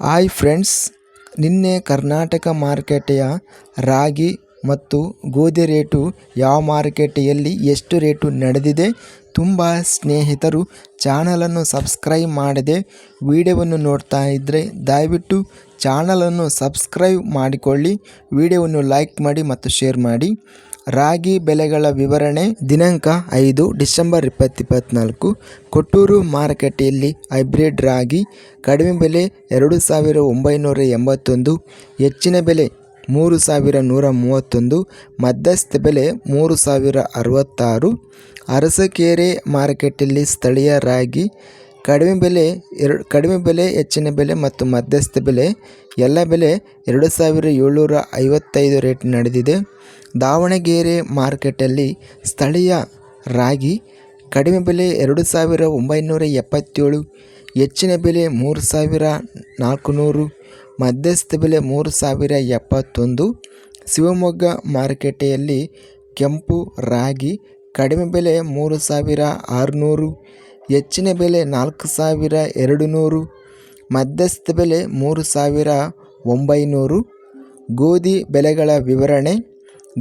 Hi friends, ನಿನ್ನೆ ಕರ್ನಾಟಕ ಮಾರುಕಟ್ಟೆಯ ರಾಗಿ ಮತ್ತು ಗೋಧಿ ರೇಟು ಯಾವ ಮಾರುಕಟ್ಟೆಯಲ್ಲಿ ಎಷ್ಟು ರೇಟು ನಡೆದಿದೆ ತುಂಬ ಸ್ನೇಹಿತರು ಚಾನಲನ್ನು ಸಬ್ಸ್ಕ್ರೈಬ್ ಮಾಡದೆ ವಿಡಿಯೋವನ್ನು ನೋಡ್ತಾ ಇದ್ದರೆ ದಯವಿಟ್ಟು ಚಾನಲನ್ನು ಸಬ್ಸ್ಕ್ರೈಬ್ ಮಾಡಿಕೊಳ್ಳಿ, ವಿಡಿಯೋವನ್ನು ಲೈಕ್ ಮಾಡಿ ಮತ್ತು ಶೇರ್ ಮಾಡಿ. ರಾಗಿ ಬೆಲೆಗಳ ವಿವರಣೆ ದಿನಾಂಕ ಐದು ಡಿಸೆಂಬರ್ ಇಪ್ಪತ್ತಿಪ್ಪತ್ನಾಲ್ಕು ಕೊಟ್ಟೂರು ಮಾರುಕಟ್ಟೆಯಲ್ಲಿ ಹೈಬ್ರಿಡ್ ರಾಗಿ ಕಡಿಮೆ ಬೆಲೆ ಎರಡು ಸಾವಿರ ಒಂಬೈನೂರ ಎಂಬತ್ತೊಂದು, ಹೆಚ್ಚಿನ ಬೆಲೆ ಮೂರು ಸಾವಿರ ನೂರ ಮೂವತ್ತೊಂದು, ಮಧ್ಯಸ್ಥ ಬೆಲೆ ಮೂರು ಸಾವಿರ ಅರವತ್ತಾರು. ಅರಸಕೆರೆ ಮಾರುಕಟ್ಟೆಯಲ್ಲಿ ಸ್ಥಳೀಯ ರಾಗಿ ಕಡಿಮೆ ಬೆಲೆ ಎರಡು, ಕಡಿಮೆ ಬೆಲೆ, ಹೆಚ್ಚಿನ ಬೆಲೆ ಮತ್ತು ಮಧ್ಯಸ್ಥ ಬೆಲೆ, ಎಲ್ಲ ಬೆಲೆ ಎರಡು ಸಾವಿರ ಏಳ್ನೂರ ಐವತ್ತೈದು ರೇಟ್ ನಡೆದಿದೆ. ದಾವಣಗೆರೆ ಮಾರ್ಕೆಟಲ್ಲಿ ಸ್ಥಳೀಯ ರಾಗಿ ಕಡಿಮೆ ಬೆಲೆ ಎರಡು ಸಾವಿರ ಒಂಬೈನೂರ ಎಪ್ಪತ್ತೇಳು, ಹೆಚ್ಚಿನ ಬೆಲೆ ಮೂರು ಸಾವಿರ ನಾಲ್ಕುನೂರು, ಮಧ್ಯಸ್ಥ ಬೆಲೆ ಮೂರು ಸಾವಿರ ಎಪ್ಪತ್ತೊಂದು. ಶಿವಮೊಗ್ಗ ಮಾರುಕಟ್ಟೆಯಲ್ಲಿ ಕೆಂಪು ರಾಗಿ ಕಡಿಮೆ ಬೆಲೆ ಮೂರು ಸಾವಿರ ಆರುನೂರು ಹೆಚ್ಚಿನ ಬೆಲೆ ನಾಲ್ಕು ಸಾವಿರ ಎರಡು ನೂರು, ಮಧ್ಯಸ್ಥ ಬೆಲೆ ಮೂರು ಸಾವಿರ ಒಂಬೈನೂರು. ಗೋಧಿ ಬೆಲೆಗಳ ವಿವರಣೆ,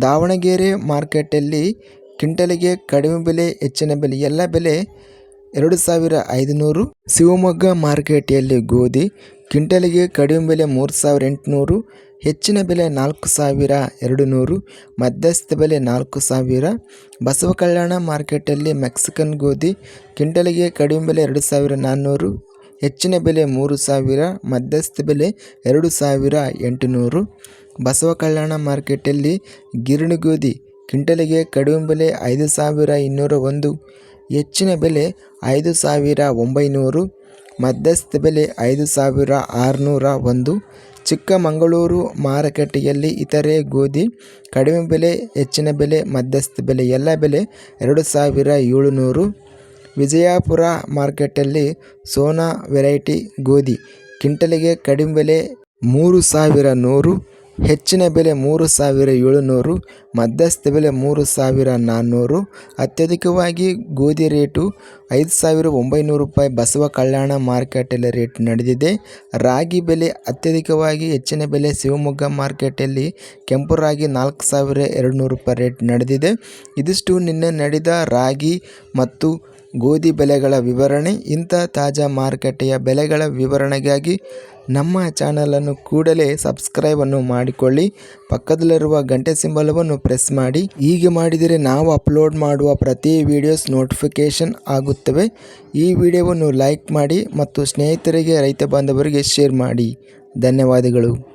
ದಾವಣಗೆರೆ ಮಾರ್ಕೆಟಲ್ಲಿ ಕ್ವಿಂಟಲಿಗೆ ಕಡಿಮೆ ಬೆಲೆ, ಹೆಚ್ಚಿನ ಬೆಲೆ, ಎಲ್ಲ ಬೆಲೆ ಎರಡು ಸಾವಿರ ಐದುನೂರು. ಶಿವಮೊಗ್ಗ ಮಾರ್ಕೆಟಿಯಲ್ಲಿ ಗೋಧಿ ಕ್ವಿಂಟಲಿಗೆ ಕಡಿಮೆ ಬೆಲೆ ಮೂರು ಸಾವಿರ ಎಂಟುನೂರು, ಹೆಚ್ಚಿನ ಬೆಲೆ ನಾಲ್ಕು ಸಾವಿರ ಎರಡು ನೂರು ಮಧ್ಯಸ್ಥ ಬೆಲೆ ನಾಲ್ಕು ಸಾವಿರ. ಬಸವ ಕಲ್ಯಾಣ ಮಾರ್ಕೆಟಲ್ಲಿ ಮೆಕ್ಸಿಕನ್ ಗೋಧಿ ಕ್ವಿಂಟಲಿಗೆ ಕಡಿಮೆ ಬೆಲೆ ಎರಡು ಸಾವಿರ ನಾನ್ನೂರು ಹೆಚ್ಚಿನ ಬೆಲೆ ಮೂರು ಸಾವಿರ, ಮಧ್ಯಸ್ಥ ಬೆಲೆ ಎರಡು ಸಾವಿರ ಎಂಟುನೂರು. ಬಸವ ಕಲ್ಯಾಣ ಮಾರ್ಕೆಟಲ್ಲಿ ಗಿರಣಿ ಗೋಧಿ ಕ್ವಿಂಟಲಿಗೆ ಕಡಿಮೆ ಬೆಲೆ ಐದು ಸಾವಿರ ಇನ್ನೂರ ಒಂದು, ಹೆಚ್ಚಿನ ಬೆಲೆ ಐದು ಸಾವಿರ ಒಂಬೈನೂರು. ಮಧ್ಯಸ್ಥ ಬೆಲೆ ಐದು ಸಾವಿರ ಆರುನೂರ ಒಂದು. ಚಿಕ್ಕಮಗಳೂರು ಮಾರುಕಟ್ಟೆಯಲ್ಲಿ ಇತರೆ ಗೋಧಿ, ಕಡಿಮೆ ಬೆಲೆ, ಹೆಚ್ಚಿನ ಬೆಲೆ, ಮಧ್ಯಸ್ಥ ಬೆಲೆ, ಎಲ್ಲ ಬೆಲೆ ಎರಡು ಸಾವಿರ ಏಳುನೂರು. ವಿಜಯಪುರ ಮಾರ್ಕೆಟಲ್ಲಿ ಸೋನಾ ವೆರೈಟಿ ಗೋಧಿ ಕಿಂಟಲಿಗೆ ಕಡಿಮೆ ಬೆಲೆ ಮೂರು ಸಾವಿರ ನೂರು. ಹೆಚ್ಚಿನ ಬೆಲೆ ಮೂರು ಸಾವಿರ ಏಳುನೂರು, ಮಧ್ಯಸ್ಥ ಬೆಲೆ ಮೂರು ಸಾವಿರ ನಾನ್ನೂರು. ಅತ್ಯಧಿಕವಾಗಿ ಗೋಧಿ ರೇಟು ಐದು ಸಾವಿರ ಒಂಬೈನೂರು ರೂಪಾಯಿ. ಬಸವ ಕಲ್ಯಾಣ ಮಾರ್ಕೆಟಲ್ಲಿ ರೇಟ್ ನಡೆದಿದೆ. ರಾಗಿ ಬೆಲೆ ಅತ್ಯಧಿಕವಾಗಿ ಹೆಚ್ಚಿನ ಬೆಲೆ ಶಿವಮೊಗ್ಗ ಮಾರ್ಕೆಟಲ್ಲಿ ಕೆಂಪು ರಾಗಿ ನಾಲ್ಕು ಸಾವಿರ ಎರಡು ನೂರು ರೂಪಾಯಿ ರೇಟ್ ನಡೆದಿದೆ. ಇದಿಷ್ಟು ನಿನ್ನೆ ನಡೆದ ರಾಗಿ ಮತ್ತು ಗೋಧಿ ಬೆಲೆಗಳ ವಿವರಣೆ, ಇಂಥ ತಾಜಾ ಮಾರುಕಟ್ಟೆಯ ಬೆಲೆಗಳ ವಿವರಣೆಗಾಗಿ ನಮ್ಮ ಚಾನಲನ್ನು ಕೂಡಲೇ ಸಬ್ಸ್ಕ್ರೈಬನ್ನು ಮಾಡಿಕೊಳ್ಳಿ. ಪಕ್ಕದಲ್ಲಿರುವ ಗಂಟೆ ಸಿಂಬಲವನ್ನು ಪ್ರೆಸ್ ಮಾಡಿ. ಹೀಗೆ ಮಾಡಿದರೆ ನಾವು ಅಪ್ಲೋಡ್ ಮಾಡುವ ಪ್ರತಿ ವಿಡಿಯೋಸ್ ನೋಟಿಫಿಕೇಷನ್ ಆಗುತ್ತವೆ. ಈ ವಿಡಿಯೋವನ್ನು ಲೈಕ್ ಮಾಡಿ ಮತ್ತು ಸ್ನೇಹಿತರಿಗೆ, ರೈತ ಬಾಂಧವರಿಗೆ ಶೇರ್ ಮಾಡಿ. ಧನ್ಯವಾದಗಳು.